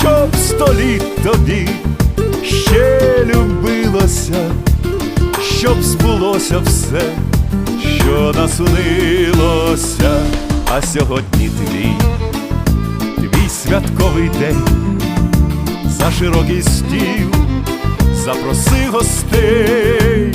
щоб століт тобі ще любилося, щоб збулося все, що наснилося, а сьогодні твій, твій святковий день. За широкий стіл, запроси гостей,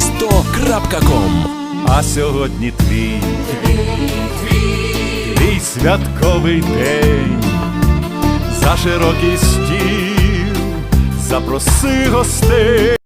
100.ком А сьогодні твій, твій святковий день, за широкий стіл запроси гостей.